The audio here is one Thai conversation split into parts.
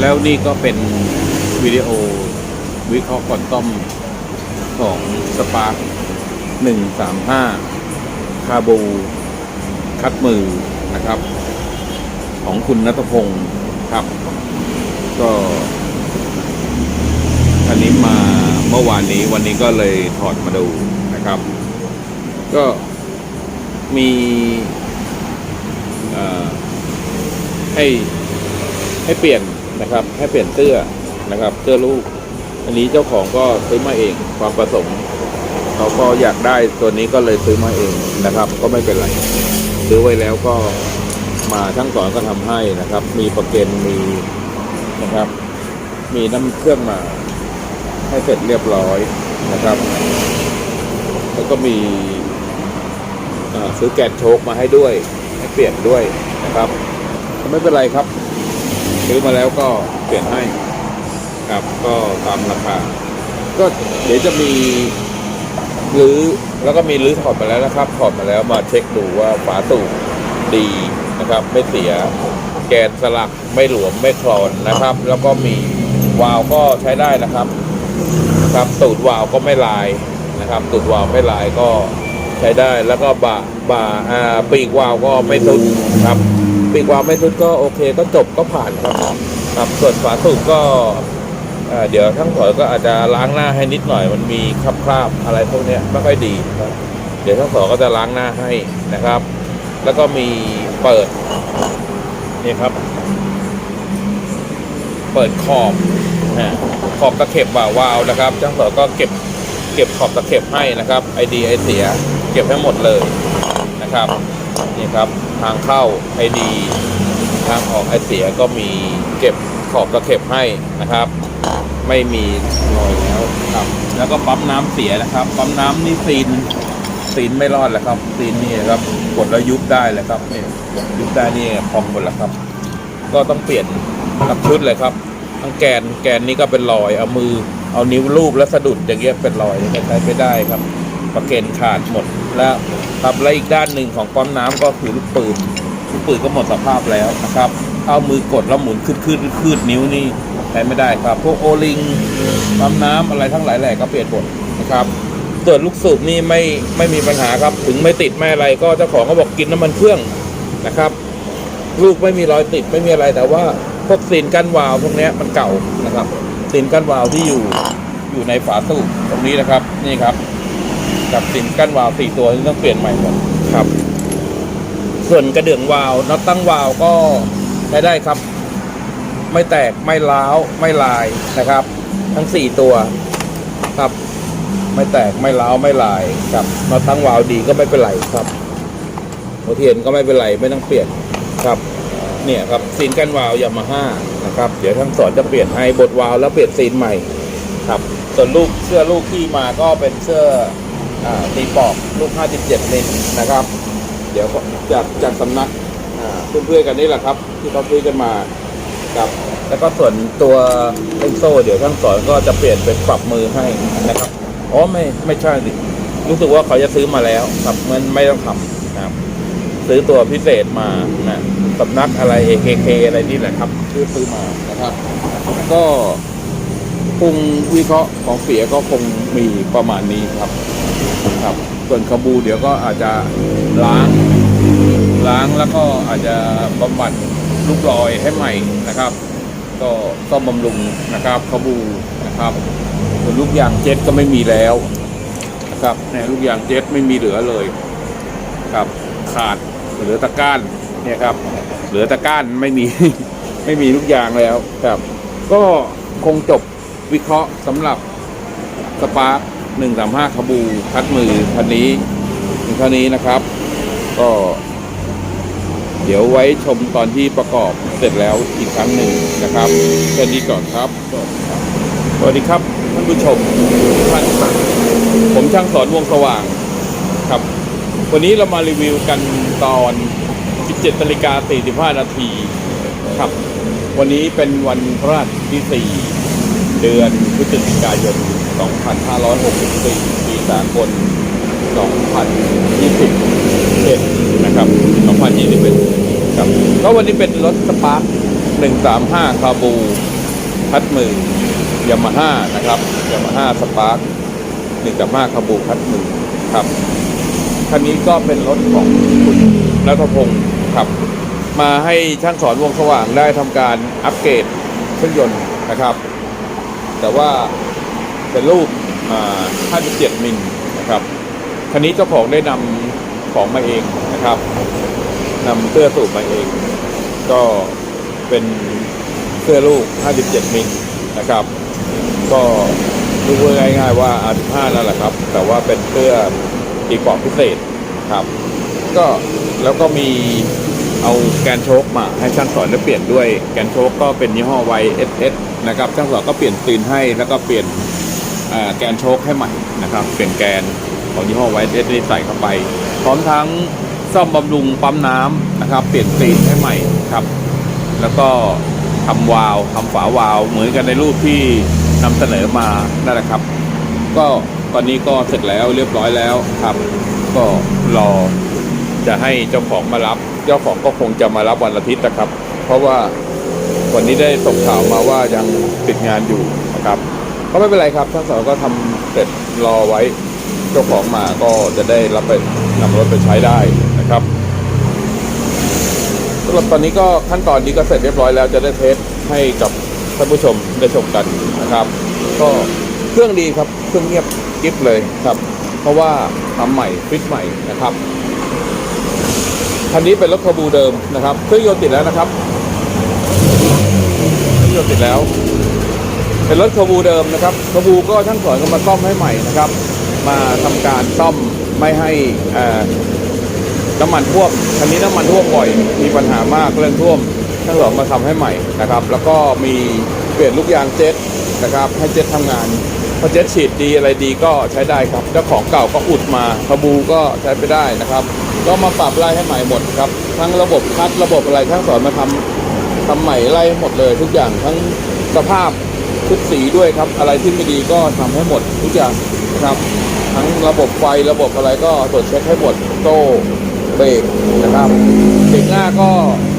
แล้วนี่ก็เป็นวิดีโอวิเคราะห์ควอนตัมของสปาร์ค135 คาบู คัดมือนะครับ ของคุณนัทพงศ์ครับ ก็อันนี้มาเมื่อวานนี้วันนี้ก็เลยถอดมาดูนะครับ ก็มีให้ให้เปลี่ยน นะครับ ให้เปลี่ยนเสื้อนะครับ เสื้อลูก อันนี้เจ้าของก็ซื้อมาเองความประสงค์เขาก็อยากได้ตัวนี้ก็เลยซื้อมาเองนะครับ ก็ไม่เป็นไรซื้อไว้แล้วก็มาช่างสอนก็ทำให้นะครับ มีประเกันมีนะครับ มีน้ำเครื่องมา ให้เสร็จเรียบร้อยนะครับ แล้วก็มีซื้อแกนโชคมาให้ด้วยให้เปลี่ยนด้วยนะครับก็ไม่เป็นไรครับ ซื้อมาแล้วก็เปลี่ยนให้ครับก็ตามราคา ก็เดี๋ยวจะมีหรือแล้วก็มีรื้อถอดมาแล้วนะครับถอดมาแล้วมาเช็คดูว่าฝาสูบดีนะครับ ไม่เสียแกนสลักไม่หลวมไม่คลอนนะครับ แล้วก็มีวาล์วก็ใช้ได้นะครับนะครับตูดวาล์วก็ไม่ลายนะครับตูดวาล์วไม่ลายก็ใช้ได้แล้วก็บ่าบ่าอ่าปีกวาล์วก็ไม่ทุดครับ ปีกวาวไม่ทุดก็โอเคก็จบก็ผ่านครับครับส่วนฝาสูบก็เดี๋ยวทั้งถอยก็อาจจะล้างหน้าให้นิดหน่อย มันมีคราบคราบอะไรพวกนี้ไม่ค่อยดีครับ เดี๋ยวทั้งสองก็จะล้างหน้าให้นะครับ แล้วก็มีเปิดนี่ครับ เปิดขอบขอบตะเข็บบ่าวาวนะครับจ้งสอยก็เก็บเก็บขอบตะเข็บให้นะครับไอดีไอเสีย เก็บให้หมดเลยนะครับนี่ครับ ทางเข้าไอดี ทางออกไอเสียก็มีเก็บขอบตะเข็บให้นะครับ ไม่มีรอยแล้วครับ แล้วก็ปั๊มน้ำเสียนะครับ ปั๊มน้ำนี่ซีนซีนไม่รอดแล้วครับซีนนี่ครับกดแล้วยุบได้เลยครับนี่ยุบได้นี่พองหมดแล้วครับ ก็ต้องเปลี่ยนทั้งชุดเลยครับทั้งแกนแกนนี้ก็เป็นรอยเอามือเอานิ้วลูบแล้วสะดุดอย่างเงี้ยเป็นรอยใช้ไม่ได้ครับ ประเกนขาดหมด แล้วครับและอีกด้านหนึ่งของปั๊มน้ำก็คือลูกปืนลูกปืนก็หมดสภาพแล้วนะครับ เอามือกดแล้วหมุนคืดคืดคืดนิ้วนี่ใช้ไม่ได้ครับ พวกโอลิงปั๊มน้ำอะไรทั้งหลายแหล่ก็เปลี่ยนหมดนะครับส่วนลูกสูบนี่ไม่ไม่มีปัญหาครับ ถึงไม่ติดไม่อะไรก็เจ้าของก็บอกกินน้ำมันเครื่องนะครับ ลูกไม่มีรอยติดไม่มีอะไรแต่ว่าพวกซีนกั้นวาล์วพวกนี้มันเก่านะครับซีนกั้นวาล์วที่อยู่อยู่ในฝาสูบตรงนี้นะครับนี่ครับ กับซีนกั้นวาล์วสี่ตัวที่ต้องเปลี่ยนใหม่หมดครับ ส่วนกระเดื่องวาล์วน็อตตั้งวาล์วก็ใช้ได้ครับ ไม่แตกไม่ร้าวไม่ลายนะครับ ทั้งสี่ตัวครับ ไม่แตกไม่ร้าวไม่ลายครับน็อตตั้งวาล์วดีก็ไม่เป็นไรครับหัวเทียนก็ไม่เป็นไรไม่ต้องเปลี่ยนครับเนี่ยครับซีนกันวาล์วยามาฮ่านะครับเดี๋ยวทั้งสอนจะเปลี่ยนให้บทวาล์วแล้วเปลี่ยนซีนใหม่ครับส่วนลูกเสื้อลูกที่มาก็เป็นเสื้ออ่า ตีปอกลูก 57มิลนะครับ เดี๋ยวจากจากสำนักอ่าเพื่อนๆกันนี่แหละครับ ที่เขาซื้อกันมาครับแล้วก็ส่วนตัวเล่นโซ่ เดี๋ยวทั้งสอนก็จะเปลี่ยนเป็นปรับมือให้นะครับอ๋อไม่ไม่ใช่ดิรู้สึกว่าเขาจะซื้อมาแล้วครับมันไม่ต้องทำนะครับ ซื้อตัวพิเศษมานะสำนักอะไร AKK อะไรนี่แหละครับซื้อซื้อมานะครับ ก็คงวิเคราะห์ของเสียก็คงมีประมาณนี้ครับ ครับ ส่วนคาบูเดี๋ยวก็อาจจะล้างล้างแล้วก็อาจจะบำบัดลูกรอยให้ใหม่นะครับ ก็ต้องบำรุงนะครับคาบูนะครับ ส่วนลูกยางเจ็ตก็ไม่มีแล้วนะครับเนี่ยลูกยางเจ็ตไม่มีเหลือเลยครับ ขาดเหลือตะก้านเนี่ยครับ เหลือตะก้านไม่มีไม่มีลูกยางแล้วครับ ก็คงจบวิเคราะห์สำหรับสปาร์ คหนึ่งสามห้าขบูคัดมือคันนี้ถึงเท่านี้นะครับ ก็ เดี๋ยวไว้ชมตอนที่ประกอบเสร็จแล้วอีกครั้งหนึ่งนะครับแค่นี้ก่อนครับ สวัสดีครับท่านผู้ชมทุกท่านครับผมช่างสอนวงสว่างครับ วันนี้เรามารีวิวกันตอน 17นาฬิกา45นาทีครับ วันนี้เป็นวันพระราชที่ 4 เดือนพฤศจิกายน 2564 ปีสากล 2021นะครับ 2021ครับก็วันนี้เป็นรถสปาร์ค135 คาบูพัดมือยามาฮ่านะครับยามาฮ่าสปาร์คหนึ่งกับห้าคาบูพัดมือครับคันนี้ก็เป็นรถของคุณรัฐพงศ์ครับ มาให้ช่างสอนวงสว่างได้ทำการอัปเกรดเครื่องยนต์นะครับ แต่ว่า เป็นรูปอ่า57มิลนะครับคันนี้เจ้าของได้นำของมาเองนะครับนำเสื้อสูบมาเอง ก็เป็นเสื้อลูก 57 มิลนะครับ ก็ดูง่ายๆว่า R15 นั่นแหละครับ แต่ว่าเป็นเสื้ออีกปอบพิเศษครับ ก็แล้วก็มีเอาแกนโชคมาให้ช่างสอนได้เปลี่ยนด้วย แกนโชคก็เป็นยี่ห้อไวเอสนะครับ ช่างสอนก็เปลี่ยนตีนให้แล้วก็เปลี่ยน แกนโชคให้ใหม่นะครับเปลี่ยนแกนของยี่ห้อไวเอสนี่ใส่เข้าไป พร้อมทั้งซ่อมบำรุงปั๊มน้ำนะครับ เปลี่ยนตีนให้ใหม่ครับ แล้วก็ทำวาล์วทำฝาวาล์วเหมือนกันในรูปที่นำเสนอมานั่นแหละครับ ก็ตอนนี้ก็เสร็จแล้วเรียบร้อยแล้วครับ ก็รอจะให้เจ้าของมารับ เจ้าของก็คงจะมารับวันอาทิตย์นะครับ เพราะว่าวันนี้ได้ส่งข่าวมาว่ายังติดงานอยู่นะครับ ก็ไม่เป็นไรครับท่านสอนก็ทำเสร็จรอไว้เจ้าของมาก็จะได้รับไปนำรถไปใช้ได้นะครับสำหรับตอนนี้ก็ขั้นตอนนี้ก็เสร็จเรียบร้อยแล้วจะได้เทสให้กับท่านผู้ชมได้ชมกันนะครับ ก็เครื่องดีครับเครื่องเงียบกิ๊บเลยครับ เพราะว่าทำใหม่ฟิตใหม่นะครับคันนี้เป็นรถคาบูเดิมนะครับเครื่องยนต์ติดแล้วนะครับเครื่องยนต์ติดแล้ว เป็นรถคาบูเดิมนะครับคาบูก็ช่างสอนก็มาซ่อมให้ใหม่นะครับ มาทำการซ่อมไม่ให้อ่าน้ำมันท่วมคันนี้น้ำมันท่วมบ่อยมีปัญหามากเรื่องท่วมช่างหลอมมาทำให้ใหม่นะครับ แล้วก็มีเปลี่ยนลูกยางเจ็ตนะครับให้เจ็ตทำงานพอเจ็ตฉีดดีอะไรดีก็ใช้ได้ครับเจ้าของเก่าก็อุดมาขบูก็ใช้ไปได้นะครับ ก็มาปรับไล่ให้ใหม่หมดครับ ทั้งระบบคัดระบบอะไรช่างสอนมาทำทำใหม่ไล่หมดเลยทุกอย่างทั้งสภาพ ชุดสีด้วยครับ อะไรที่ไม่ดีก็ทำให้หมดทุกอย่างนะครับ ทั้งระบบไฟระบบอะไรก็ตรวจเช็คให้หมดโซ่เบรกนะครับเบรกหน้าก็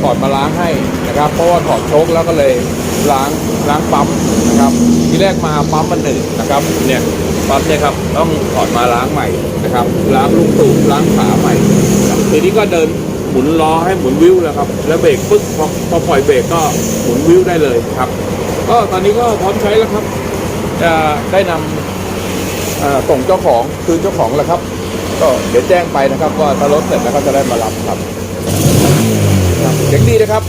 ถอดมาล้างให้นะครับ เพราะว่าถอดโชคแล้วก็เลยล้างล้างปั๊มนะครับที่แรกมาปั๊มมันหนึ่งนะครับเนี่ยปั๊มเนี่ยครับต้องถอดมาล้างใหม่นะครับ ล้างลูกสูบล้างขาใหม่ทีนี้ก็เดินหมุนล้อให้หมุนวิวแล้วครับ แล้วเบรกปึ๊บพอพอปล่อยเบรกก็หมุนวิวได้เลยครับ ก็ตอนนี้ก็พร้อมใช้แล้วครับ จะได้นำส่งเจ้าของคืนเจ้าของแล้วครับ ก็เดี๋ยวแจ้งไปนะครับว่าถ้ารถเสร็จแล้วก็จะได้มารับครับเสียงดีนะครับ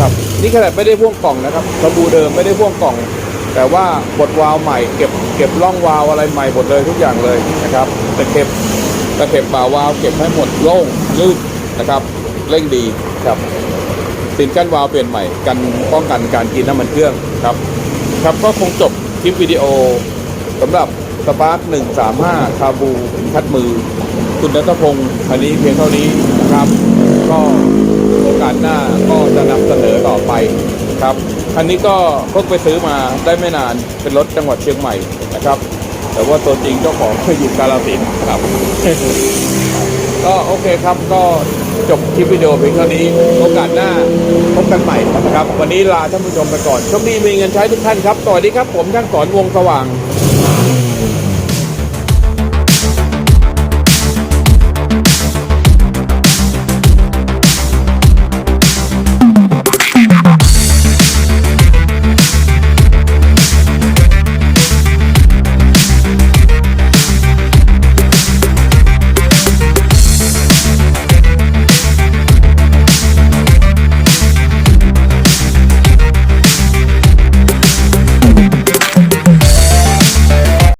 ครับนี่ขนาดไม่ได้พ่วงกล่องนะครับกระบูเดิมไม่ได้พ่วงกล่อง แต่ว่าบดวาล์วใหม่เก็บเก็บร่องวาล์วอะไรใหม่หมดเลยทุกอย่างเลยนะครับตะเข็บตะเข็บป่าวาล์วเก็บให้หมดโล่งลื่นนะครับเร่งดีครับ สินกั้นวาล์วเปลี่ยนใหม่กันป้องกันการกินน้ำมันเครื่องครับ ครับก็คงจบคลิปวิดีโอสำหรับสปาร์ค135 คาบูคัดมือ คุณนัทพงศ์อันนี้เพียงเท่านี้นะครับ ก็โอกาสหน้าก็จะนำเสนอต่อไปครับคันนี้ก็เพิ่งไปซื้อมาได้ไม่นานเป็นรถจังหวัดเชียงใหม่นะครับ แต่ว่าตัวจริงเจ้าของคืออยู่กาลสินครับ ก็โอเคครับก็ จบคลิปวิดีโอเพียงเท่านี้ โอกาสหน้าพบกันใหม่นะครับ วันนี้ลาท่านผู้ชมไปก่อนโชคดีมีเงินใช้ทุกท่านครับสวัสดีครับ ผมช่างสอนวงสว่าง